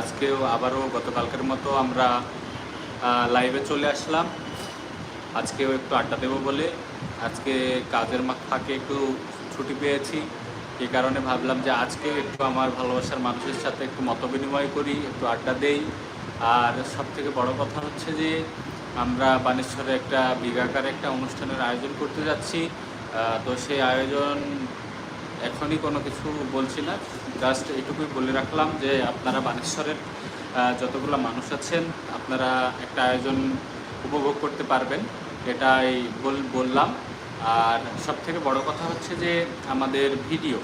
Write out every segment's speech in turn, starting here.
আজকেও আবারও গতকালকের মতো আমরা লাইভে চলে আসলাম। আজকেও একটু আড্ডা দেবো বলে। আজকে কাজের ফাঁকে একটু ছুটি পেয়েছি। এই কারণে ভাবলাম যে আজকে একটু আমার ভালোবাসার মানুষের সাথে একটু মত বিনিময় করি, একটু আড্ডা দেই। আর সব থেকে বড় কথা হচ্ছে যে, আমরা বানেশ্বরে একটা বিঘাকার একটা অনুষ্ঠানের আয়োজন করতে যাচ্ছি। তো সেই আয়োজন এখনই কোনো কিছু বলছি না। জাস্ট এটুকুই বলে রাখলাম যে আপনারা বানেশ্বরের যতগুলো মানুষ আছেন, আপনারা একটা আয়োজন উপভোগ করতে পারবেন, এটাই বল- বললাম। আর সব থেকে বড় কথা হচ্ছে যে আমাদের ভিডিও,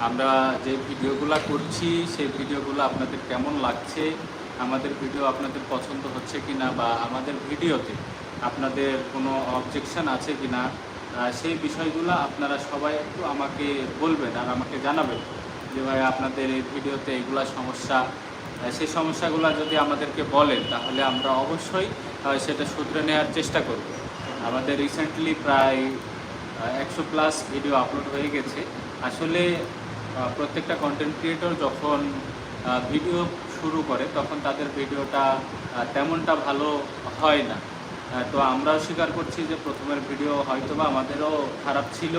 আমরা যে ভিডিওগুলো করছি, সেই ভিডিওগুলো আপনাদের কেমন লাগছে, আমাদের ভিডিও আপনাদের পছন্দ হচ্ছে কি না বা আমাদের ভিডিওতে আপনাদের কোনো অবজেকশন আছে কি না সেই বিষয়গুলো আপনারা সবাই একটু আমাকে বলবেন আর আমাকে জানাবেন। যে ভাই আপনাদের এই ভিডিওতে এগুলা সমস্যা সেই সমস্যাগুলো যদি আমাদেরকে বলেন তাহলে আমরা অবশ্যই সেটা শুধরে নেওয়ার চেষ্টা করব। আমাদের রিসেন্টলি প্রায় একশো প্লাস ভিডিও আপলোড হয়ে গেছে। আসলে প্রত্যেকটা কন্টেন্ট ক্রিয়েটর যখন ভিডিও শুরু করে, তখন তাদের ভিডিওটা তেমনটা ভালো হয় না। তো আমরাও স্বীকার করছি যে প্রথমের ভিডিও হয়তোবা আমাদেরও খারাপ ছিল।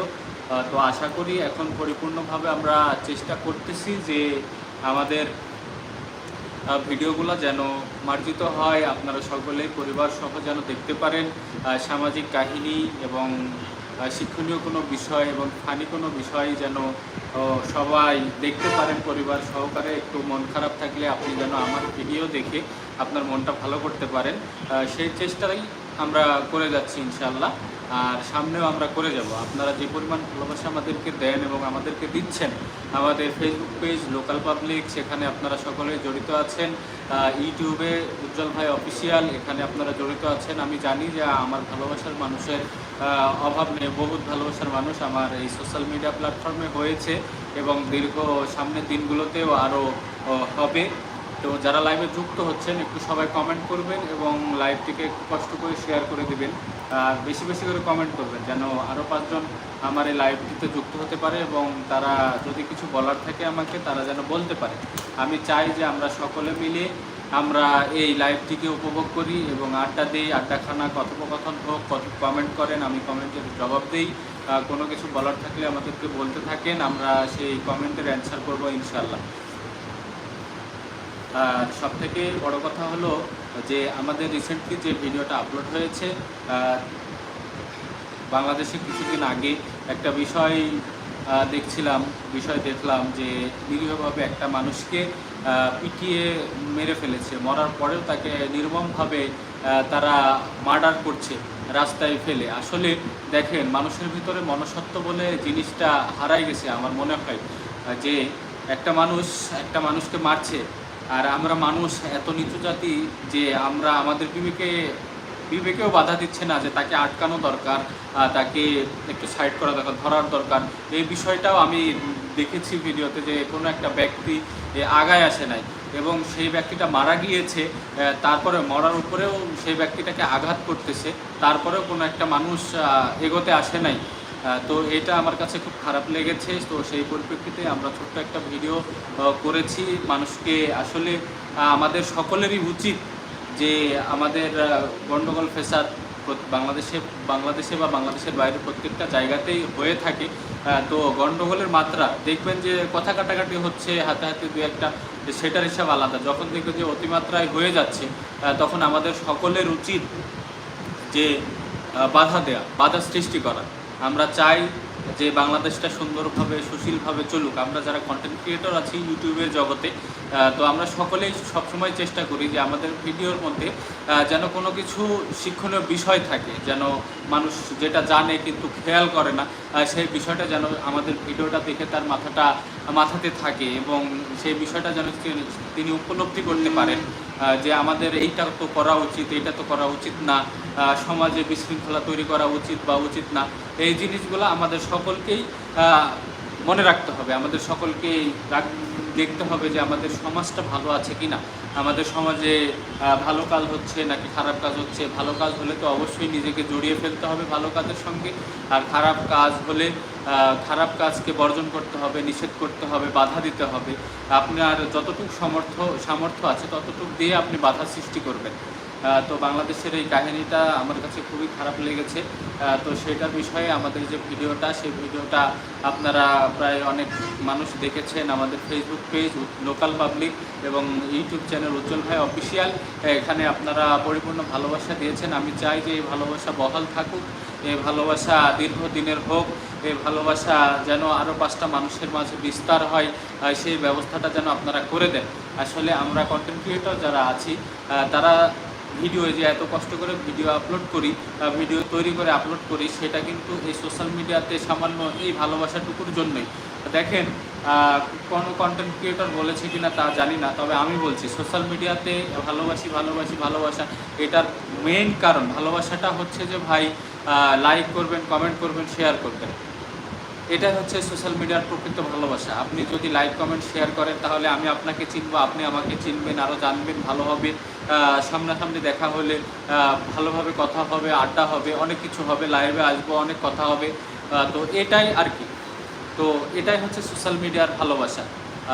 তো আশা করি এখন পরিপূর্ণভাবে আমরা চেষ্টা করতেছি যে আমাদের ভিডিওগুলো যেন মার্জিত হয়, আপনারা সকলেই পরিবার সহ যেন দেখতে পারেন সামাজিক কাহিনী এবং শিক্ষণীয় কোনো বিষয় এবং ফানি কোনো বিষয় যেন সবাই দেখতে পারেন, পরিবার সহকারে। একটু মন খারাপ থাকলে আপনি যেন আমার ভিডিও দেখে আপনার মনটা ভালো করতে পারেন। সেই চেষ্টাই আমরা করে যাচ্ছি ইনশাল্লাহ আর সামনেও আমরা করে যাব। আপনারা যে পরিমাণ ভালোবাসা আমাদেরকে দেন এবং আমাদেরকে দিচ্ছেন, আমাদের ফেসবুক পেজ লোকাল পাবলিক সেখানে আপনারা সকলেই জড়িত আছেন। ইউটিউবে উজ্জ্বল ভাই অফিসিয়াল এখানে আপনারা জড়িত আছেন। আমি জানি যে আমার ভালোবাসার মানুষের অভাব নেই, বহুত ভালোবাসার মানুষ আমার এই সোশ্যাল মিডিয়া প্ল্যাটফর্মে হয়েছে এবং দীর্ঘ সামনের দিনগুলোতেও আরও হবে। তো যারা লাইভে যুক্ত হচ্ছেন, একটু সবাই কমেন্ট করবেন এবং লাইভটিকে একটু কষ্ট করে শেয়ার করে দিবেন। আর বেশি বেশি করে কমেন্ট করবেন, যেন আরও পাঁচজন আমার এই লাইভটিতে যুক্ত হতে পারে এবং তারা যদি কিছু বলার থাকে আমাকে, তারা যেন বলতে পারে। আমি চাই যে আমরা সকলে মিলে আমরা এই লাইভটিকে উপভোগ করি এবং আড্ডা দিই, আড্ডাখানা কথোপকথন হোক, কত কমেন্ট করেন, আমি কমেন্টের জবাব দিই। কোনো কিছু বলার থাকলে আমাদেরকে বলতে থাকেন, আমরা সেই কমেন্টের অ্যান্সার করব ইনশাল্লাহ আর সব থেকে বড় কথা হলো যে আমাদের রিসেন্টলি যে ভিডিওটা আপলোড হয়েছে বাংলাদেশে কিছুদিন আগে একটা বিষয় দেখছিলাম, বিষয় দেখলাম যে নিরীহভাবে একটা মানুষকে পিটিয়ে মেরে ফেলেছে। মরার পরেও তাকে নির্মমভাবে তারা মার্ডার করছে, রাস্তায় ফেলে। আসলে দেখেন, মানুষের ভিতরে মনসত্ব বলে জিনিসটা হারাই গেছে, আমার মনে হয়। যে একটা মানুষ, একটা মানুষকে মারছে আর আমরা মানুষ, এত নিচু জাতি যে আমরা আমাদের বিবেকে, বিবেকেও বাধা দিচ্ছে না যে তাকে আটকানো দরকার তাকে একটু সাইড করা দরকার, ধরার দরকার। এই বিষয়টাও আমি দেখেছি ভিডিওতে যে কোনো একটা ব্যক্তি আগায় আসে নাই এবং সেই ব্যক্তিটা মারা গিয়েছে তারপরে মরার উপরেও সেই ব্যক্তিটাকে আঘাত করতেছে, তারপরেও কোনো একটা মানুষ এগোতে আসে নাই। তো এটা আমার কাছে খুব খারাপ লেগেছে। তো সেই পরিপ্রেক্ষিতে আমরা ছোট্ট একটা ভিডিও করেছি। মানুষকে আসলে আমাদের সকলেরই উচিত যে আমাদের আহ, গন্ডগোল ফেসাদ বাংলাদেশে বাংলাদেশে বা বাংলাদেশের বাইরে প্রত্যেকটা জায়গাতেই হয়ে থাকে। তো গণ্ডগোলের মাত্রা দেখবেন যে কথা কাটাকাটি হচ্ছে হাতে হাতে দু একটা সেটার হিসাব আলাদা। যখন দেখবেন যে অতিমাত্রায় হয়ে যাচ্ছে তখন আমাদের সকলের উচিত যে বাধা দেয়া বাধা সৃষ্টি করা। আমরা চাই যে বাংলাদেশটা সুন্দরভাবে, সুশীলভাবে চলুক। আমরা যারা কন্টেন্ট ক্রিয়েটর আছি ইউটিউবের জগতে তো আমরা সকলেই সবসময় চেষ্টা করি যে আমাদের ভিডিওর মধ্যে যেন কোনো কিছু শিক্ষণীয় বিষয় থাকে, যেন মানুষ যেটা জানে কিন্তু খেয়াল করে না সেই বিষয়টা যেন আমাদের ভিডিওটা দেখে তার মাথাটা, মাথাতে থাকে এবং সেই বিষয়টা যেন তিনি- উপলব্ধি করতে পারেন যে আমাদের এইটা তো করা উচিত, এইটা তো করা উচিত না। সমাজে বিশৃঙ্খলা তৈরি করা উচিত বা উচিত না, এই জিনিসগুলো আমাদের সকলকেই মনে রাখতে হবে। আমাদের সকলকেই দেখতে হবে যে আমাদের সমাজটা ভালো আছে কি না আমাদের সমাজে ভালো কাজ হচ্ছে নাকি খারাপ কাজ হচ্ছে? ভালো কাজ হলে তো অবশ্যই নিজেকে জড়িয়ে ফেলতে হবে ভালো কাজের সঙ্গে। আর খারাপ কাজ হলে খারাপ কাজকে বর্জন করতে হবে, নিষেধ করতে হবে, বাধা দিতে হবে। আপনার যতটুকু সমর্থ, সামর্থ্য আছে, ততটুকু দিয়ে আপনি বাধা সৃষ্টি করবেন। তো বাংলাদেশের এই কাহিনীটা আমার কাছে খুবই খারাপ লেগেছে। তো সেটার বিষয়ে আমাদের যে ভিডিওটা, সেই ভিডিওটা আপনারা প্রায় অনেক মানুষ দেখেছেন। আমাদের ফেসবুক পেজ লোকাল পাবলিক এবং ইউটিউব চ্যানেল উজ্জ্বল ভাই অফিসিয়াল এখানে আপনারা পরিপূর্ণ ভালোবাসা দিয়েছেন। আমি চাই যে এই ভালোবাসা বহাল থাকুক, এই ভালোবাসা দীর্ঘদিনের হোক, এই ভালোবাসা যেন আরও পাঁচটা মানুষের মাঝে বিস্তার হয় সেই ব্যবস্থাটা যেন আপনারা করে দেন। আসলে আমরা কন্টেন্ট ক্রিয়েটর যারা আছি তারা ভিডিও যে এত কষ্ট করে ভিডিও আপলোড করি আহ, ভিডিও তৈরি করে আপলোড করি সেটা কিন্তু এই সোশ্যাল মিডিয়াতে সামান্য এই ভালোবাসাটুকুর জন্যই। দেখেন কোনো কন্টেন্ট ক্রিয়েটর বলেছে কিনা তা জানি না তবে আমি বলছি সোশ্যাল মিডিয়াতে ভালোবাসি ভালোবাসি ভালোবাসা এটার মেইন কারণ ভালোবাসাটা হচ্ছে যে ভাই লাইক করবেন কমেন্ট করবেন শেয়ার করবেন। এটাই হচ্ছে সোশ্যাল মিডিয়ার প্রকৃত ভালোবাসা। আপনি যদি লাইক কমেন্ট শেয়ার করেন, তাহলে আমি আপনাকে চিনবো, আপনি আমাকে চিনবেন আরও জানবেন, ভালো হবে। সামনাসামনি দেখা হলে ভালোভাবে কথা হবে, আড্ডা হবে, অনেক কিছু হবে লাইভে আসব, অনেক কথা হবে। তো এটাই আর কি। তো এটাই হচ্ছে সোশ্যাল মিডিয়ার ভালোবাসা।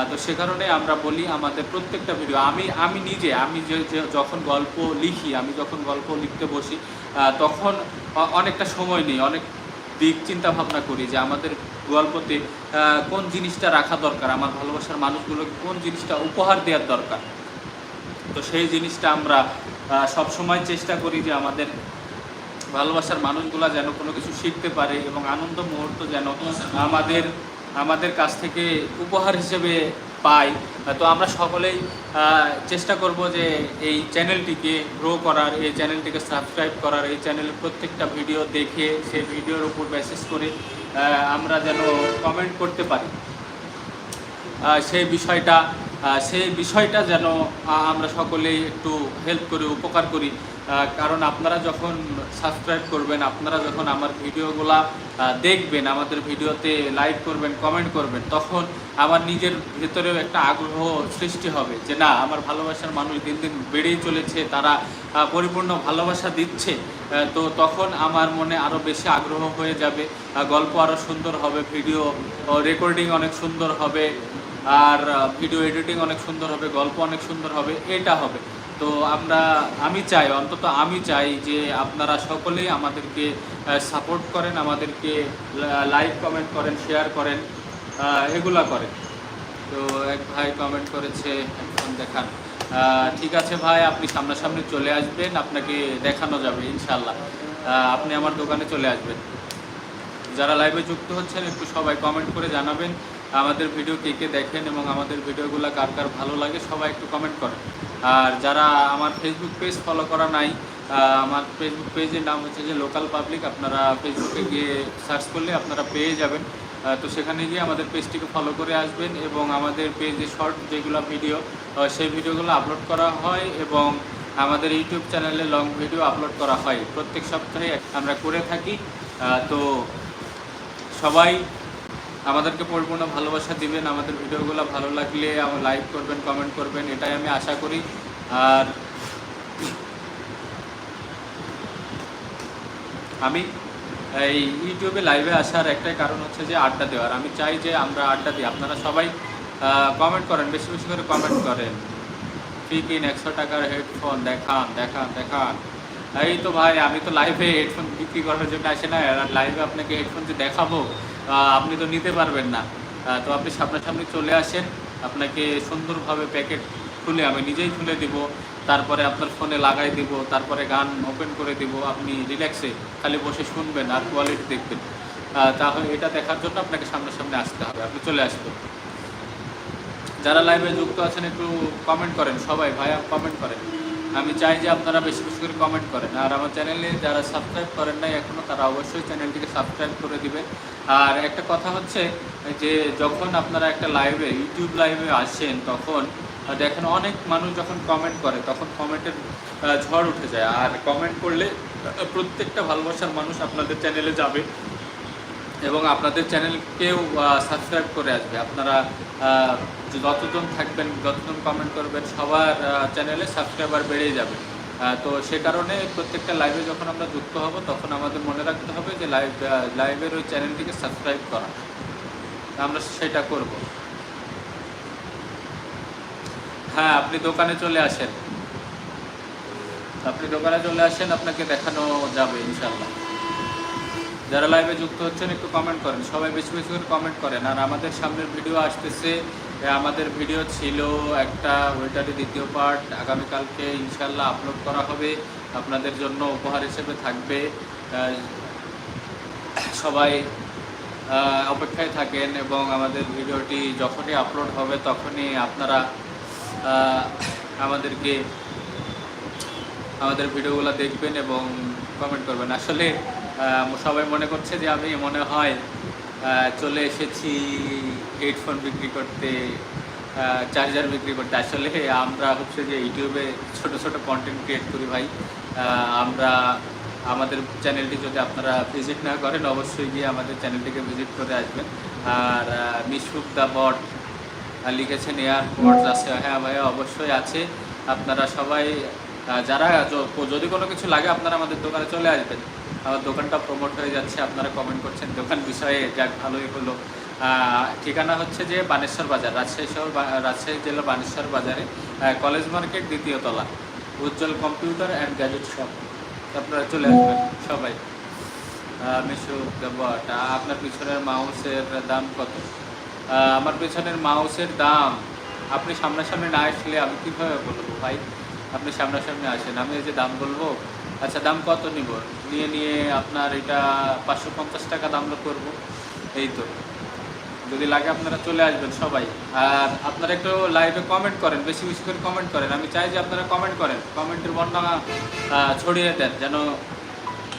তো সে কারণে আমরা বলি আমাদের প্রত্যেকটা ভিডিও আমি আমি নিজে, আমি যে যে, যখন গল্প লিখি, আমি যখন গল্প লিখতে বসি তখন অনেকটা সময় নেই, অনেক দিক চিন্তা ভাবনা করি যে আমাদের গল্পতে কোন জিনিসটা রাখা দরকার, আমার ভালোবাসার মানুষগুলোকে কোন জিনিসটা উপহার দেওয়ার দরকার। তো সেই জিনিসটা আমরা সব সময় চেষ্টা করি যে আমাদের ভালোবাসার মানুষগুলা যেন কোনো কিছু শিখতে পারে এবং আনন্দ মুহূর্ত যেন আমাদের আমাদের কাছ থেকে উপহার হিসেবে পাই তো আমরা সকলেই চেষ্টা করব যে এই চ্যানেলটিকে গ্রো করার, এই চ্যানেলটিকে সাবস্ক্রাইব করার, এই চ্যানেলের প্রত্যেকটা ভিডিও দেখে সেই ভিডিওর উপর মেসেজ করে আমরা যেন কমেন্ট করতে পারি। সেই বিষয়টা সেই বিষয়টা যেন আমরা সকলেই একটু হেল্প করি, উপকার করি। কারণ আপনারা যখন সাবস্ক্রাইব করবেন, আপনারা যখন আমার ভিডিওগুলা দেখবেন, আমাদের ভিডিওতে লাইক করবেন কমেন্ট করবেন, তখন আমার নিজের ভেতরেও একটা আগ্রহ সৃষ্টি হবে যে, না, আমার ভালোবাসার মানুষ দিন দিন বেড়েই চলেছে, তারা পরিপূর্ণ ভালোবাসা দিচ্ছে। তো তখন আমার মনে আরও বেশি আগ্রহ হয়ে যাবে। গল্প আরও সুন্দর হবে, ভিডিও রেকর্ডিং অনেক সুন্দর হবে। আর ভিডিও এডিটিং অনেক সুন্দর হবে, গল্প অনেক সুন্দর হবে, এটা হবে। তো আমরা, আমি চাই, অন্তত আমি চাই যে আপনারা সকলেই আমাদেরকে সাপোর্ট করেন, আমাদেরকে লাইক কমেন্ট করেন শেয়ার করেন এগুলা করেন। তো এক ভাই কমেন্ট করেছে এখন দেখান। ঠিক আছে ভাই, আপনি সামনাসামনি চলে আসবেন, আপনাকে দেখানো যাবে ইনশাল্লাহ আপনি আমার দোকানে চলে আসবেন। যারা লাইভে যুক্ত হচ্ছেন, একটু সবাই কমেন্ট করে জানাবেন, আমাদের ভিডিও কে কে দেখেন এবং আমাদের ভিডিওগুলো কার কার ভালো লাগে, সবাই একটু কমেন্ট করেন। আর যারা আমার ফেসবুক পেজ ফলো করা নাই আমার ফেসবুক পেজের নাম হচ্ছে যে লোকাল পাবলিক আপনারা ফেসবুকে গিয়ে সার্চ করলে আপনারা পেয়ে যাবেন। তো সেখানে গিয়ে আমাদের পেজটিকে ফলো করে আসবেন এবং আমাদের পেজে শর্ট যেগুলো ভিডিও সেই ভিডিওগুলো আপলোড করা হয় এবং আমাদের ইউটিউব চ্যানেলে লং ভিডিও আপলোড করা হয়। প্রত্যেক সপ্তাহে আমরা করে থাকি। তো সবাই আমাদেরকে পরিপূর্ণ ভালোবাসা দিবেন, আমাদের ভিডিওগুলো ভালো লাগলে আমার লাইক করবেন কমেন্ট করবেন, এটাই আমি আশা করি। আর আমি এই ইউটিউবে লাইভে আসার একটাই কারণ হচ্ছে যে আড্ডা দেওয়ার। আমি চাই যে আমরা আড্ডা দিই। আপনারা সবাই কমেন্ট করেন, বেশি বেশি করে কমেন্ট করেন। ফ্রি কিন একশো টাকার হেডফোন দেখান দেখান দেখান। এই তো ভাই, আমি তো লাইভে হেডফোন বিক্রি করার জন্য আসে না, আর লাইভে আপনাকে হেডফোন যে দেখাবো আপনি তো নিতে পারবেন না। তো আপনি সামনাসামনি চলে আসেন, আপনাকে সুন্দরভাবে প্যাকেট খুলে আমি নিজেই খুলে দিব, তারপরে আপনার ফোনে লাগাই দিব, তারপরে গান ওপেন করে দিব, আপনি রিল্যাক্সে খালি বসে শুনবেন আর কোয়ালিটি দেখবেন। তাহলে এটা দেখার জন্য আপনাকে সামনাসামনি আসতে হবে, আপনি চলে আসবেন। যারা লাইভে যুক্ত আছেন একটু কমেন্ট করেন, সবাই ভাইয়া কমেন্ট করেন। আমি চাই যে আপনারা বেশি বেশি করে কমেন্ট করেন। আর আমার চ্যানেলে যারা সাবস্ক্রাইব করেন নাই এখনও তারা অবশ্যই চ্যানেলটিকে সাবস্ক্রাইব করে দিবেন। আর একটা কথা হচ্ছে যে, যখন আপনারা একটা লাইভে ইউটিউব লাইভে আসেন, তখন দেখেন অনেক মানুষ যখন কমেন্ট করে, তখন কমেন্টের ঝড় উঠে যায়। আর কমেন্ট করলে প্রত্যেকটা ভালোবাসার মানুষ আপনাদের চ্যানেলে যাবে। এবং আপনাদের চ্যানেলকেও সাবস্ক্রাইব করে আসবে। আপনারা যতজন থাকবেন, যতজন কমেন্ট করবেন, সবার চ্যানেলে সাবস্ক্রাইবার বেড়েই যাবে। তো সে কারণে প্রত্যেকটা লাইভে যখন আমরা যুক্ত হব, তখন আমাদের মনে রাখতে হবে যে লাইভ লাইভের ওই চ্যানেলটিকে সাবস্ক্রাইব করা। আমরা সেটা করব। হ্যাঁ আপনি দোকানে চলে আসেন। আপনি দোকানে চলে আসেন, আপনাকে দেখানো যাবে ইনশাল্লাহ যারা লাইভে যুক্ত হচ্ছেন, একটু কমেন্ট করেন। সবাই বেশি বেশি করে কমেন্ট করেন। আর আমাদের সামনের ভিডিও আসতেছে। আমাদের ভিডিও ছিল একটা, ওইটারই দ্বিতীয় পার্ট আগামীকালকে ইনশাল্লাহ আপলোড করা হবে। আপনাদের জন্য উপহার হিসেবে থাকবে। সবাই অপেক্ষায় থাকেন এবং আমাদের ভিডিওটি যখনই আপলোড হবে, তখনই আপনারা আমাদেরকে, আমাদের ভিডিওগুলো দেখবেন এবং কমেন্ট করবেন। আসলে সবাই মনে করছে যে আমি মনে হয় চলে এসেছি হেডফোন বিক্রি করতে চার্জার বিক্রি করতে। আসলে আমরা হচ্ছে যে ইউটিউবে ছোট ছোট কন্টেন্ট ক্রিয়েট করি ভাই। আমরা আমাদের চ্যানেলটি যদি আপনারা ভিজিট না করেন, অবশ্যই গিয়ে আমাদের চ্যানেলটিকে ভিজিট করে আসবেন। আর মিশুক দ্য বট লিখেছেন এয়ারপোর্টস আছে। হ্যাঁ ভাইয়া অবশ্যই আছে। আপনারা সবাই যারা যদি কোনো কিছু লাগে, আপনারা আমাদের দোকানে চলে আসবেন। আমার দোকানটা প্রমোট হয়ে যাচ্ছে, আপনারা কমেন্ট করছেন, দোকান বিষয়ে যাক, ভালোই হলো। ঠিকানা হচ্ছে যে বানেশ্বর বাজার, রাজশাহী শহর রাজশাহী জেলা বানেশ্বর বাজারে কলেজ মার্কেট দ্বিতীয় তলা, Ujjwal computer and gadget shop আপনারা চলে আসবেন সবাই। মিশু, দেবট আপনার পিছনের মাউসের দাম কত? আমার পেছনের মাউসের দাম, আপনি সামনাসামনি না আসলে আমি কীভাবে বলব ভাই? আপনি সামনাসামনি আসেন, আমি এই যে দাম বলব আচ্ছা দাম কত নিব? নিয়ে নিয়ে আপনার এটা পাঁচশো পঞ্চাশ টাকা দাম করব। এই তো। যদি লাগে আপনারা চলে আসবেন সবাই। আর আপনারা একটু লাইভে কমেন্ট করেন, বেশি বেশি করে কমেন্ট করেন। আমি চাই যে আপনারা কমেন্ট করেন, কমেন্টের বন্যা ছড়িয়ে দেন, যেন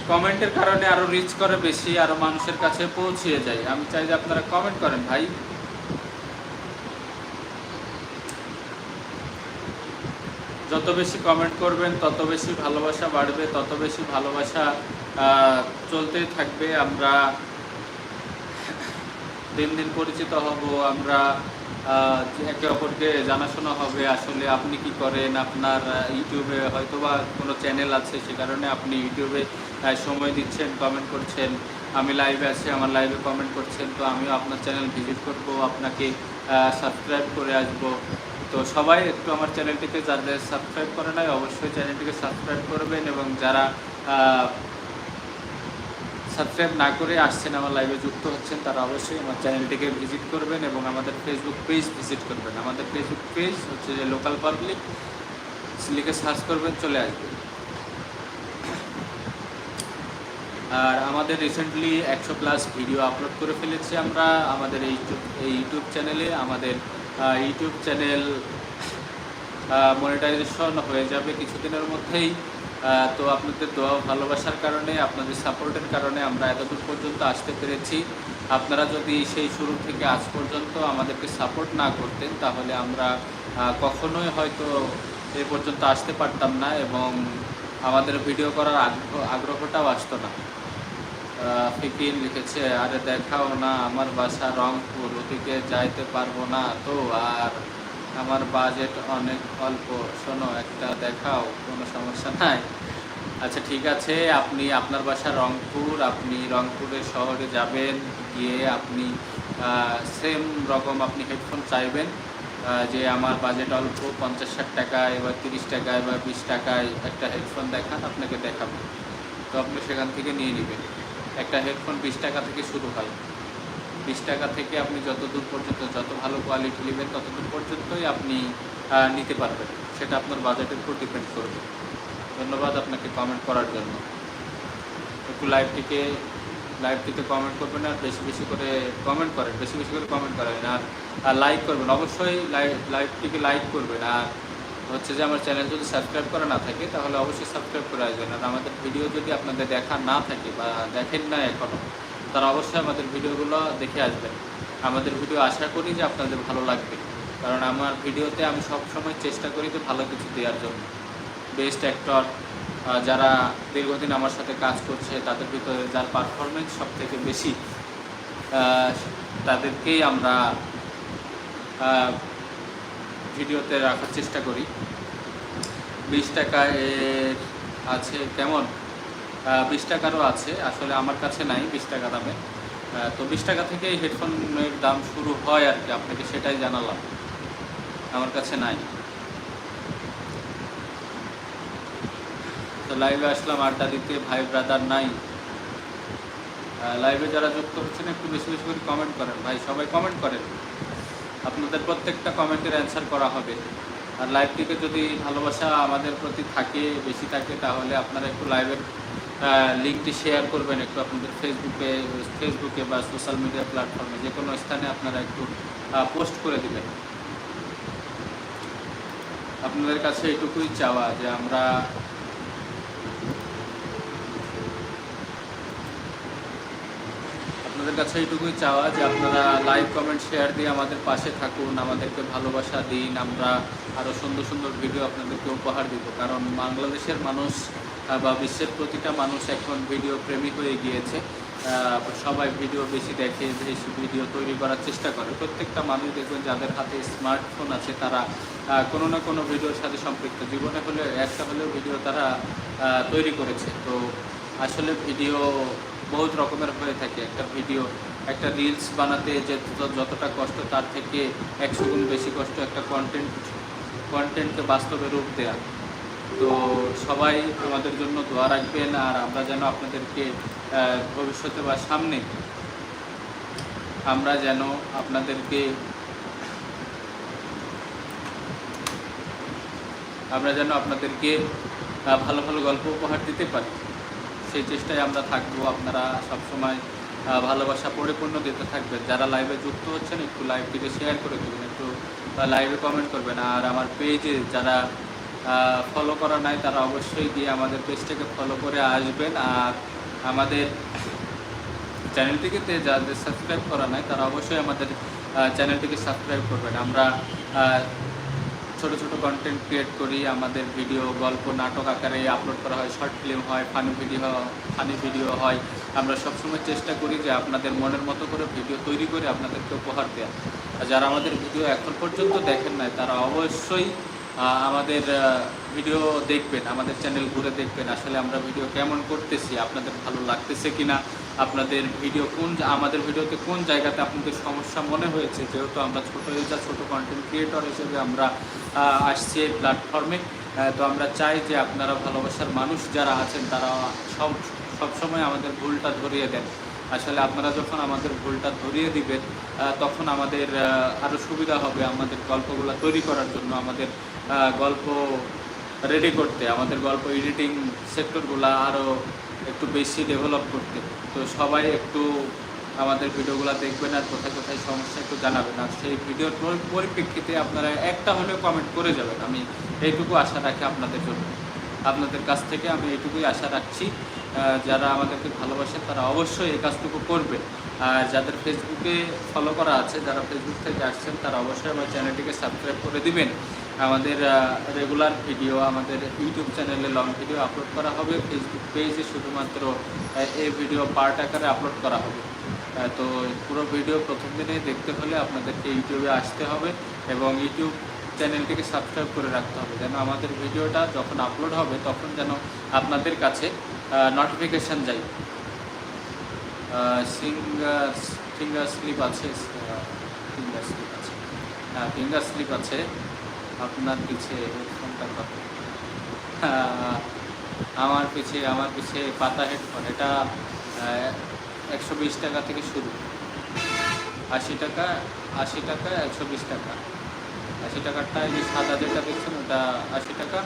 কমেন্টের কারণে আরও রিচ করে বেশি আরও মানুষের কাছে পৌঁছিয়ে যায়। আমি চাই যে আপনারা কমেন্ট করেন, ভাই। যত বেশি কমেন্ট করবেন, তত বেশি ভালোবাসা বাড়বে, তত বেশি ভালোবাসা চলতেই থাকবে। আমরা দিন দিন পরিচিত হব, আমরা একে অপরকে জানাশোনা হবে, আসলে আপনি কি করেন? আপনার ইউটিউবে হয়তোবা কোনো চ্যানেল আছে, সে কারণে আপনি ইউটিউবে সময় দিচ্ছেন কমেন্ট করছেন। আমি লাইভে আছি, আমার লাইভে কমেন্ট করছেন, তো আমিও আপনার চ্যানেল ভিজিট করব, আপনাকে সাবস্ক্রাইব করে আসব। তো সবাই একটু আমার চ্যানেলটিকে যাদের সাবস্ক্রাইব করে নাই, অবশ্যই চ্যানেলটিকে সাবস্ক্রাইব করবেন এবং যারা সাবস্ক্রাইব না করে আসছেন, আমার লাইভে যুক্ত হচ্ছেন, তারা অবশ্যই আমার চ্যানেলটিকে ভিজিট করবেন এবং আমাদের ফেসবুক পেজ ভিজিট করবেন। আমাদের ফেসবুক পেজ হচ্ছে যে লোকাল পাবলিক লিখে সার্চ করবেন, চলে আসবে আর আমাদের রিসেন্টলি একশো প্লাস ভিডিও আপলোড করে ফেলেছি আমরা, আমাদের এই ইউটিউব চ্যানেলে আমাদের ইউটিউব চ্যানেল মনিটাইজেশন হয়ে যাবে কিছুদিনের মধ্যেই। তো আপনাদের দোয়া ভালোবাসার কারণে, আপনাদের সাপোর্টের কারণে আমরা এতদূর পর্যন্ত আসতে পেরেছি। আপনারা যদি সেই শুরু থেকে আজ পর্যন্ত আমাদেরকে সাপোর্ট না করতেন, তাহলে আমরা কখনোই হয়তো এ পর্যন্ত আসতে পারতাম না এবং আমাদের ভিডিও করার আগ্রহ, আগ্রহটাও আসতো না। ফিকির লিখেছে, আরে দেখাও না, আমার বাসা রংপুর, ওদিকে যাইতে পারব না তো, আর আমার বাজেট অনেক অল্প। শোনো, একটা দেখাও, কোনো সমস্যা নাই? আচ্ছা ঠিক আছে, আপনি, আপনার বাসা রংপুর, আপনি রংপুরের শহরে যাবেন, গিয়ে আপনি সেম রকম আপনি হেডফোন চাইবেন যে আমার বাজেট অল্প, পঞ্চাশ ষাট টাকায় বা তিরিশ টাকায় বা বিশ টাকায় একটা হেডফোন দেখান, আপনাকে দেখাবো। তো আপনি সেখান থেকে নিয়ে নেবেন। একটা হেডফোন বিশ টাকা থেকে শুরু হয়। বিশ টাকা থেকে আপনি যত দূর পর্যন্ত, যত ভালো কোয়ালিটি নেবেন, তত দূর পর্যন্তই আপনি নিতে পারবেন। সেটা আপনার বাজেটের উপর ডিপেন্ড করবে। ধন্যবাদ আপনাকে কমেন্ট করার জন্য। একটু লাইভটিকে লাইভটিতে কমেন্ট করবেন আর বেশি বেশি করে কমেন্ট করেন, বেশি বেশি করে কমেন্ট করেন আর লাইক করবেন। অবশ্যই লাইভ লাইভটিকে লাইক করবেন আর হচ্ছে যে আমার চ্যানেল যদি সাবস্ক্রাইব করা না থাকে, তাহলে অবশ্যই সাবস্ক্রাইব করে আসবেন। আর আমাদের ভিডিও যদি আপনাদের দেখা না থাকে বা দেখেন না এখনও তারা অবশ্যই আমাদের ভিডিওগুলো দেখে আসবেন। আমাদের ভিডিও আশা করি যে আপনাদের ভালো লাগবে। কারণ আমার ভিডিওতে আমি সব সময় চেষ্টা করি যে ভালো কিছু দেওয়ার জন্য। বেস্ট অ্যাক্টর যারা দীর্ঘদিন আমার সাথে কাজ করছে, তাদের ভিতরে যার পারফরমেন্স সব থেকে বেশি তাদেরকেই আমরা ভিডিওতে রাখার চেষ্টা করি। বিশ টাকা এর আছে কেমন? বিশ টাকারও আছে, আসলে আমার কাছে নাই বিশ টাকা দামে। তো বিশ টাকা থেকে হেডফোনের দাম শুরু হয় আর কি, আপনাকে সেটাই জানালাম। আমার কাছে নাই। তো লাইভে আসলাম, আড্ডা দিতে, ভাই ব্রাদার নাই। লাইভে যারা যুক্ত হচ্ছেন, একটু বেশি বেশি করে কমেন্ট করেন। ভাই, সবাই কমেন্ট করেন। আপনাদের প্রত্যেকটা কমেন্টের অ্যান্সার করা হবে। আর লাইভটিকে যদি ভালোবাসা আমাদের প্রতি থাকে, বেশি থাকে, তাহলে আপনারা একটু লাইভের লিঙ্কটি শেয়ার করবেন একটু আপনাদের ফেসবুকে ফেসবুকে বা সোশ্যাল মিডিয়া প্ল্যাটফর্মে যে কোনো স্থানে আপনারা একটু পোস্ট করে দিবেন। আপনাদের কাছে এটুকুই চাওয়া যে আমরা আপনাদের কাছে এইটুকুই চাওয়া যে আপনারা লাইক, কমেন্ট, শেয়ার দিয়ে আমাদের পাশে থাকুন, আমাদেরকে ভালোবাসা দিন, আমরা আরও সুন্দর সুন্দর ভিডিও আপনাদেরকে উপহার দিব। কারণ বাংলাদেশের মানুষ বা বিশ্বের প্রতিটা মানুষ এখন ভিডিও প্রেমী হয়ে গিয়েছে। সবাই ভিডিও বেশি দেখে, বেশি ভিডিও তৈরি করার চেষ্টা করে। প্রত্যেকটা মানুষ দেখবেন যাদের হাতে স্মার্টফোন আছে, তারা কোনো না কোনো ভিডিওর সাথে সম্পৃক্ত। জীবনে হলে একটা হলেও ভিডিও তারা তৈরি করেছে। তো আসলে ভিডিও বহুত রকমের হয়ে থাকে একটা ভিডিও একটা রিলস বানাতে যে যতটা কষ্ট তার থেকে একশো গুণ বেশি কষ্ট একটা কন্টেন্ট কন্টেন্টকে বাস্তবে রূপ দেয়া। তো সবাই আমাদের জন্য দোয়া রাখবেন আর আমরা যেন আপনাদেরকে ভবিষ্যতে বা সামনে আমরা যেন আপনাদেরকে, আমরা যেন আপনাদেরকে ভালো ভালো গল্প উপহার দিতে পারি। সেই চেষ্টায় আমরা থাকব। আপনারা সবসময় ভালোবাসা পরিপূর্ণ দিতে থাকবেন। যারা লাইভে যুক্ত হচ্ছেন, একটু লাইভটিকে শেয়ার করে দেবেন, একটু লাইভে কমেন্ট করবেন। আর আমার পেজে যারা ফলো করা নাই, তারা অবশ্যই গিয়ে আমাদের পেজটাকে ফলো করে আসবেন। আর আমাদের চ্যানেলটিকে যাদের সাবস্ক্রাইব করা নাই, তারা অবশ্যই আমাদের চ্যানেলটিকে সাবস্ক্রাইব করবেন। আমরা ছোট ছোট কন্টেন্ট ক্রিয়েট করি, আমাদের ভিডিও গল্প, নাটক আকারে আপলোড করা হয় শর্ট ফিল্ম হয় ফানি ভিডিও ফানি ভিডিও হয়। আমরা সবসময় চেষ্টা করি যে আপনাদের মনের মতো করে ভিডিও তৈরি করে আপনাদেরকে উপহার দেওয়া। আর যারা আমাদের ভিডিও এখন পর্যন্ত দেখেন নাই, তারা অবশ্যই আমাদের ভিডিও দেখবেন, আমাদের চ্যানেল ঘুরে দেখবেন, আসলে আমরা ভিডিও কেমন করতেছি, আপনাদের ভালো লাগতেছে কিনা, আপনাদের ভিডিও কোন আমাদের ভিডিওতে কোন জায়গাতে আপনাদের সমস্যা মনে হয়েছে, যেহেতু আমরা ছোটো যা, ছোটো কন্টেন্ট ক্রিয়েটর হিসেবে আমরা আসছি এই প্ল্যাটফর্মে তো আমরা চাই যে আপনারা ভালোবাসার মানুষ যারা আছেন, তারা সব সবসময় আমাদের ভুলটা ধরিয়ে দেন। আসলে আপনারা যখন আমাদের ভুলটা ধরিয়ে দিবেন তখন আমাদের আরও সুবিধা হবে আমাদের গল্পগুলো তৈরি করার জন্য, আমাদের গল্প রেডি করতে, আমাদের গল্প এডিটিং সেক্টরগুলো আরও একটু বেশি ডেভেলপ করতে। তো সবাই একটু আমাদের ভিডিওগুলো দেখবেন আর কোথায় কোথায় সমস্যা একটু জানাবেন। আর সেই ভিডিওর পরিপ্রেক্ষিতে আপনারা একটা হলেও কমেন্ট করে যাবেন। আমি এইটুকু আশা রাখি আপনাদের জন্য। আপনাদের কাছ থেকে আমি এইটুকুই আশা রাখছি। যারা আমাদেরকে ভালোবাসে তারা অবশ্যই এই কাজটুকু করবে। আর যাদের ফেসবুকে ফলো করা আছে, যারা ফেসবুক থেকে আসছেন, তারা অবশ্যই আমার চ্যানেলটিকে সাবস্ক্রাইব করে দিবেন। আমাদের রেগুলার ভিডিও আমাদের ইউটিউব চ্যানেলে লং ভিডিও আপলোড করা হবে। ফেসবুক পেজে শুধুমাত্র এই ভিডিও পার্ট আকারে আপলোড করা হবে। তো পুরো ভিডিও প্রথম দিনেই দেখতে হলে আপনাদেরকে ইউটিউবে আসতে হবে এবং ইউটিউব চ্যানেলটিকে সাবস্ক্রাইব করে রাখতে হবে। যেন আমাদের ভিডিওটা যখন আপলোড হবে, তখন যেন আপনাদের কাছে নোটিফিকেশান যায়। সিঙ্গার, ফিঙ্গার স্লিপ আছে ফিঙ্গার স্লিপ আছে। হ্যাঁ ফিঙ্গার স্লিপ আছে। আপনার পিছে হেডফোনটা কত আমার পিছে আমার পিছে পাতা হেডফোন। এটা একশো বিশ টাকা থেকে শুরু। আশি টাকা আশি টাকা, একশো বিশ টাকা। আশি টাকারটা যে সাদা যেটা দেখছেন, ওটা আশি টাকা।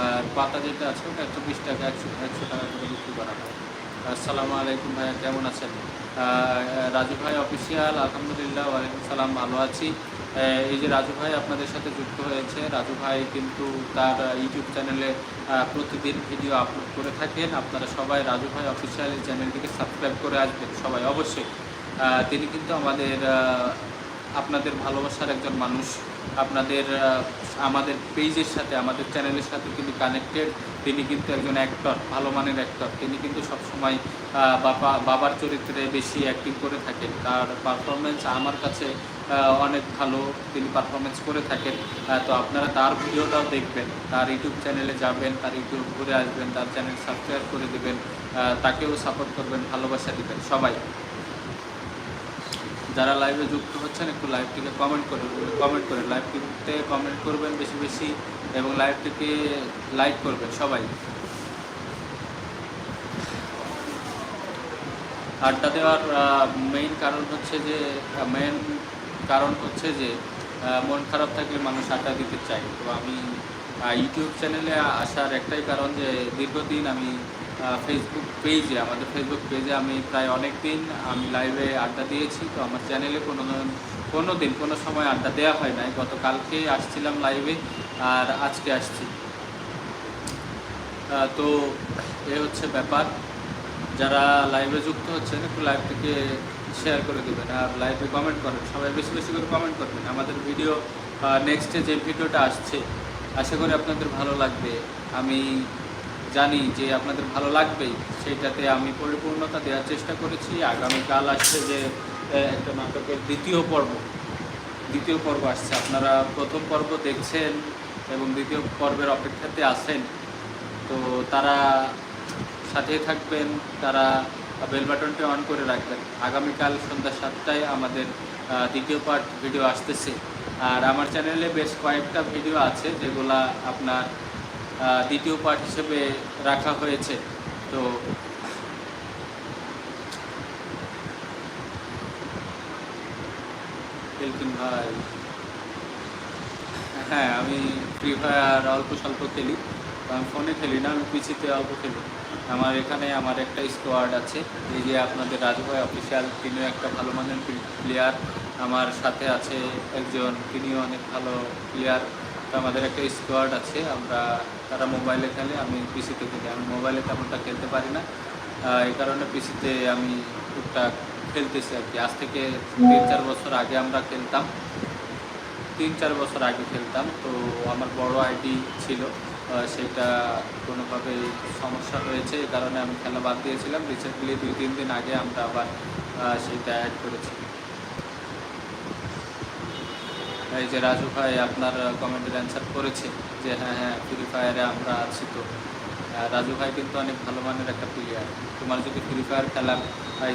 আর পাতা যেটা আছে, ওটা একশো বিশ টাকা, একশো একশো টাকা করে বিক্রি করা হয়। আসসালামু আলাইকুম ভাইয়া, কেমন আছেন? রাজু ভাই অফিসিয়াল আলহামদুলিল্লাহ, ওয়ালাইকুম সালাম, ভালো আছি। এই যে রাজু ভাই আপনাদের সাথে যুক্ত হয়েছে, রাজু ভাই কিন্তু তার ইউটিউব চ্যানেলে প্রতিদিন ভিডিও আপলোড করে থাকেন। আপনারা সবাই রাজু ভাই অফিসিয়াল চ্যানেলটিকে সাবস্ক্রাইব করে আসবেন, সবাই অবশ্যই। তিনি কিন্তু আমাদের আপনাদের ভালোবাসার একজন মানুষ, আপনাদের আমাদের পেজের সাথে, আমাদের চ্যানেলের সাথে তিনি কানেক্টেড তিনি কিন্তু একজন অ্যাক্টর ভালো মানের অ্যাক্টর তিনি কিন্তু সবসময় বাবা, বাবার চরিত্রে বেশি অ্যাক্টিং করে থাকেন। তার পারফরমেন্স আমার কাছে অনেক ভালো। তিনি পারফরমেন্স করে থাকেন। তো আপনারা তার ভিডিওটাও দেখবেন, তার ইউটিউব চ্যানেলে যাবেন, তার ইউটিউব ঘুরে আসবেন, তার চ্যানেল সাবস্ক্রাইব করে দেবেন তাকেও সাপোর্ট করবেন, ভালোবাসা দিবেন সবাই। যারা লাইভে যুক্ত হচ্ছেন, একটু লাইভটিকে কমেন্ট করবেন কমেন্ট করেন লাইভটিতে কমেন্ট করবেন বেশি বেশি এবং লাইভটিকে লাইক করবেন সবাই। আড্ডা দেওয়ার মেইন কারণ হচ্ছে যে মেইন কারণ হচ্ছে যে মন খারাপ থাকলে মানুষ আড্ডা দিতে চায়। তো আমি ইউটিউব চ্যানেলে আসার একটাই কারণ যে, দীর্ঘদিন আমি ফেসবুক পেজে আমাদের ফেসবুক পেজে আমি প্রায় অনেক দিন আমি লাইভে আড্ডা দিয়েছি। তো আমার চ্যানেলে কোনো কোনো দিন, কোনো সময় আড্ডা দেওয়া হয় নাই। গতকালকে আসছিলাম লাইভে আর আজকে আসছি। তো এ হচ্ছে ব্যাপার। যারা লাইভে যুক্ত হচ্ছেন, একটু লাইভটিকে শেয়ার করে দেবেন আর লাইভে কমেন্ট করেন। সবাই বেশি বেশি করে কমেন্ট করবেন। আমাদের ভিডিও নেক্সটে যে ভিডিওটা আসছে, আশা করি আপনাদের ভালো লাগবে। আমি জানি যে আপনাদের ভালো লাগবেই সেইটাতে আমি পরিপূর্ণতা দেওয়ার চেষ্টা করেছি। আগামীকাল আসছে যে একটা নাটকের দ্বিতীয় পর্ব। দ্বিতীয় পর্ব আসছে। আপনারা প্রথম পর্ব দেখছেন এবং দ্বিতীয় পর্বের অপেক্ষাতে আছেন। তো তারা সাথে থাকবেন, তারা বেল বাটনটি অন করে রাখবেন। আগামীকাল সন্ধ্যা সাতটায় আমাদের দ্বিতীয় পার্ট ভিডিও আসতেছে। আর আমার চ্যানেলে বেশ কয়েকটা ভিডিও আছে, যেগুলা আপনার দ্বিতীয় পার্ট হিসেবে রাখা হয়েছে। তো ভাই। হ্যাঁ আমি ফ্রি ফায়ার অল্প স্বল্প খেলি। আমি ফোনে খেলি না, আমি পিসিতে অল্প খেলি। আমার এখানে আমার একটা স্কোয়াড আছে। এই যে আপনাদের রাজু ভাই অফিসিয়াল তিনিও একটা ভালো মানের প্লেয়ার আমার সাথে আছে একজন, তিনিও অনেক ভালো প্লেয়ার তো আমাদের একটা স্কোয়াড আছে, আমরা তারা মোবাইলে খেলে, আমি পিসিতে খেলি। আমি মোবাইলে তেমনটা খেলতে পারি না। এই কারণে পিসিতে আমি টুকটাক খেলতেছি আর কি। আজ থেকে তিন চার বছর আগে আমরা খেলতাম। তিন চার বছর আগে খেলতাম। তো আমার বড় আইডি ছিল। সেটা কোনোভাবে সমস্যা হয়েছে। এই কারণে আমি খেলা বাদ দিয়েছিলাম। রিসেন্টলি দুই, তিন দিন আগে আমরা আবার সেইটা অ্যাড করেছি। এই যে রাজু ভাই আপনার কমেন্টের অ্যান্সার করেছে যে হ্যাঁ হ্যাঁ ফ্রি ফায়ারে আমরা আছি তো। রাজু ভাই কিন্তু অনেক ভালো মানের একটা প্লেয়ার তোমার যদি ফ্রি ফায়ার খেলার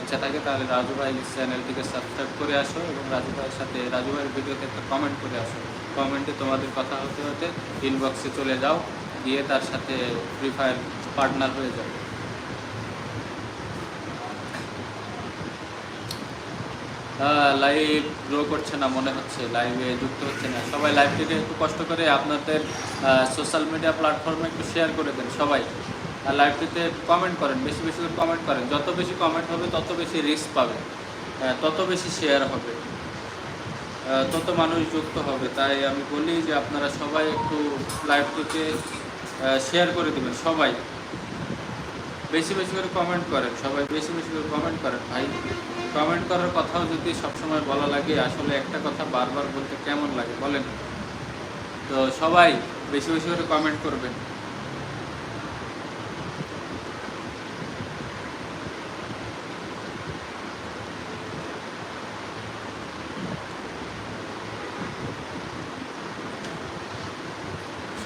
ইচ্ছা থাকে, তাহলে রাজু ভাই চ্যানেলটিকে সাবস্ক্রাইব করে আসো এবং রাজু ভাইয়ের সাথে, রাজু ভাইয়ের ভিডিওতে একটা কমেন্ট করে আসো। কমেন্টে তোমাদের কথা হতে হতে ইনবক্সে চলে যাও, গিয়ে তার সাথে ফ্রি ফায়ার পার্টনার হয়ে যাও। লাইভ গ্রো করছে না, মনে হচ্ছে লাইভে যুক্ত হচ্ছে না। সবাই লাইভটিকে একটু কষ্ট করে আপনাদের সোশ্যাল মিডিয়া প্ল্যাটফর্মে একটু শেয়ার করে দেন সবাই। আর লাইভটিতে কমেন্ট করেন, বেশি বেশি করে কমেন্ট করেন। যত বেশি কমেন্ট হবে, তত বেশি রিস্ক পাবে। তত বেশি শেয়ার হবে। তত মানুষ যুক্ত হবে। তাই আমি বলি যে আপনারা সবাই একটু লাইভটিকে শেয়ার করে দেবেন, সবাই। বেশি বেশি করে কমেন্ট করেন, সবাই বেশি বেশি করে কমেন্ট করেন, ভাই। কমেন্ট করার কথাও যদি সবসময় বলা লাগে, আসলে একটা কথা বারবার বলতে কেমন লাগে বলেন? তো সবাই বেশি বেশি করে কমেন্ট করবেন।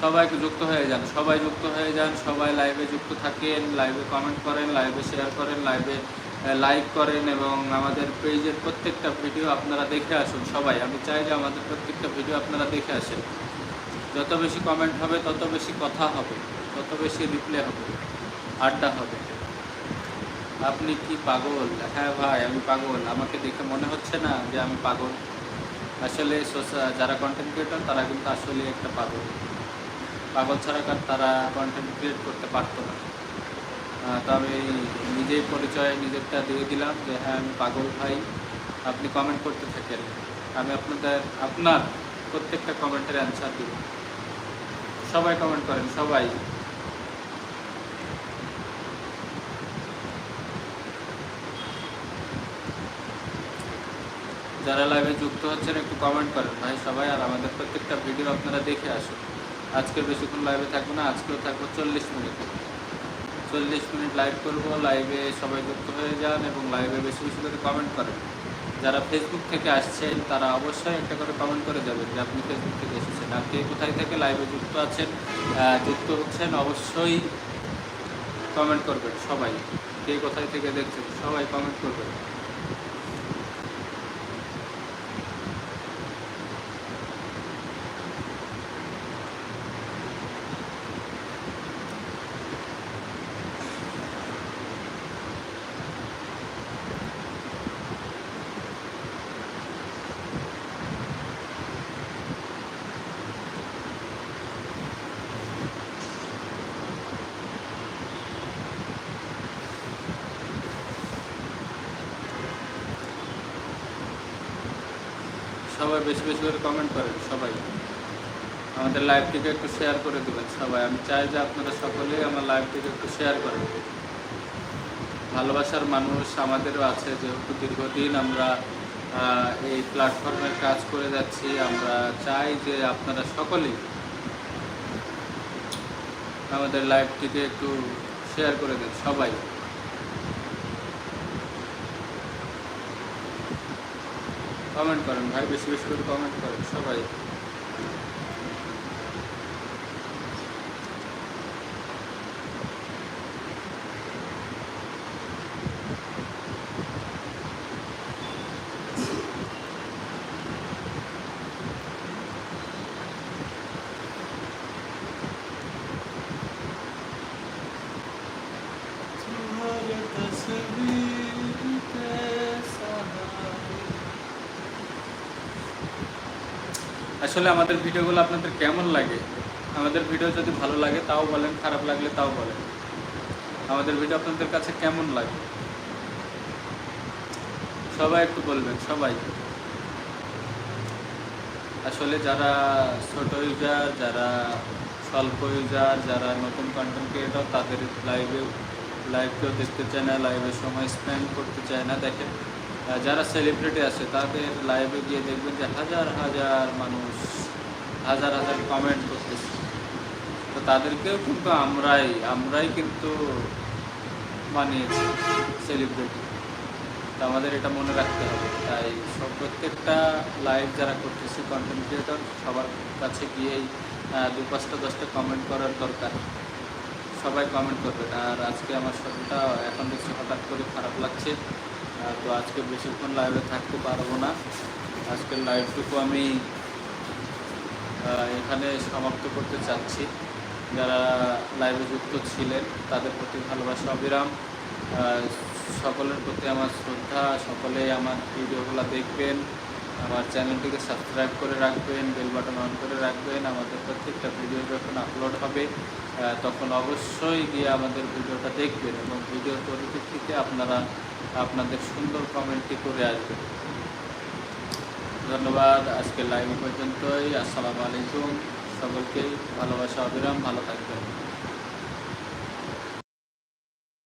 সবাই যুক্ত হয়ে যান, সবাই যুক্ত হয়ে যান, সবাই লাইভে যুক্ত থাকেন লাইভে কমেন্ট করেন লাইভে শেয়ার করেন লাইভে লাইক করেন এবং আমাদের পেজের প্রত্যেকটা ভিডিও আপনারা দেখে আসুন সবাই। আমি চাই যে আমাদের প্রত্যেকটা ভিডিও আপনারা দেখে আসেন। যত বেশি কমেন্ট হবে, তত বেশি কথা হবে, তত বেশি রিপ্লে হবে, আড্ডা হবে। আপনি কি পাগল? হ্যাঁ ভাই, আমি পাগল। আমাকে দেখে মনে হচ্ছে না যে আমি পাগল। আসলে যারা কন্টেন্ট ক্রিয়েটর তারা কিন্তু আসলে একটা পাগল। পাগল ছাড়া তারা কন্টেন্ট ক্রিয়েট করতে পারতো না। আহ, তো নিজেই পরিচয় নিজেরটা দিয়ে দিলাম যে হ্যাঁ আমি পাগল ভাই। আপনি কমেন্ট করতে থাকেন। আমি আপনাদের আপনার প্রত্যেকটা কমেন্টের অ্যান্সার দিব। সবাই কমেন্ট করেন সবাই। যারা লাইভে যুক্ত হচ্ছেন একটু কমেন্ট করেন ভাই সবাই আর আমাদের প্রত্যেকটা ভিডিও আপনারা দেখে আসুন। আজকে বেশিক্ষণ লাইভে থাকব না আজকেও থাকব চল্লিশ মিনিট। চল্লিশ মিনিট লাইভ করব লাইভে সবাই যুক্ত হয়ে যান এবং লাইভে বেশি বেশি করে কমেন্ট করেন। যারা ফেসবুক থেকে আসছেন, তারা অবশ্যই একটা করে কমেন্ট করে যাবেন যে আপনি ফেসবুক থেকে এসেছেন। কে কোথায় থেকে লাইভে যুক্ত আছেন যুক্ত হচ্ছেন, অবশ্যই কমেন্ট করবেন সবাই। কে কোথায় থেকে দেখছেন, সবাই কমেন্ট করবেন সবাই বেশি বেশি করে কমেন্ট করেন সবাই। আমাদের লাইভটিকে একটু শেয়ার করে দেবেন সবাই। আমি চাই যে আপনারা সকলেই আমার লাইভটিকে একটু শেয়ার করেন। ভালোবাসার মানুষ আমাদেরও আছে, যেহেতু দীর্ঘদিন আমরা এই প্ল্যাটফর্মের কাজ করে যাচ্ছি, আমরা চাই যে আপনারা সকলেই আমাদের লাইভটিকে একটু শেয়ার করে দেন সবাই। কমেন্ট করেন ভাই বেশি বেশি করে কমেন্ট করেন সবাই। আসলে আমাদের ভিডিওগুলো আপনাদের কেমন লাগে? আমাদের ভিডিও যদি ভালো লাগে, তাও বলেন, খারাপ লাগলে তাও বলেন। আমাদের ভিডিও আপনাদের কাছে কেমন লাগে? সবাই একটু বলবেন, সবাই। আসলে যারা ছোট ইউজার যারা স্বল্প ইউজার যারা নতুন কন্টেন্ট ক্রিয়েটর তাদের লাইভে লাইভ কেউ দেখতে চায় না লাইভে সময় স্পেন্ড করতে চায় না। দেখেন যারা সেলিব্রিটি আছে, তাদের লাইভে গিয়ে দেখবেন যে হাজার হাজার মানুষ, হাজার হাজার কমেন্ট করতেছে। তো তাদেরকেও কিন্তু আমরাই আমরাই কিন্তু বানিয়েছি সেলিব্রিটি তো আমাদের এটা মনে রাখতে হবে। তাই সব প্রত্যেকটা লাইভ যারা করতেছে কন্টেন্ট ক্রিয়েটর সবার কাছে গিয়েই দু পাঁচটা, দশটা কমেন্ট করার দরকার। সবাই কমেন্ট করবেন। আর আজকে আমার শরীরটা এখন দেখছি হঠাৎ করে খারাপ লাগছে। তো আজকে বেশিক্ষণ লাইভে থাকতে পারব না। আজকের লাইভটুকু আমি এখানে সমাপ্ত করতে চাচ্ছি। যারা লাইভে যুক্ত ছিলেন, তাদের প্রতি ভালোবাসা, অবিরাম। সকলের প্রতি আমার শ্রদ্ধা, সকলেই আমার ভিডিওগুলো দেখবেন, আমার চ্যানেলটিকে সাবস্ক্রাইব করে রাখবেন বেল বাটন অন করে রাখবেন। আমাদের প্রত্যেকটা ভিডিও যখন আপলোড হবে তখন অবশ্যই গিয়ে আমাদের ভিডিওটা দেখবেন এবং ভিডিওর পরিপ্রেক্ষিতে আপনারা আপনাদের সুন্দর কমেন্টটি করে আসবেন। ধন্যবাদ আজকে লাইভ পর্যন্তই। আসসালামু আলাইকুম। সকলকে ভালোবাসা, অবিরাম। ভালো থাকবেন।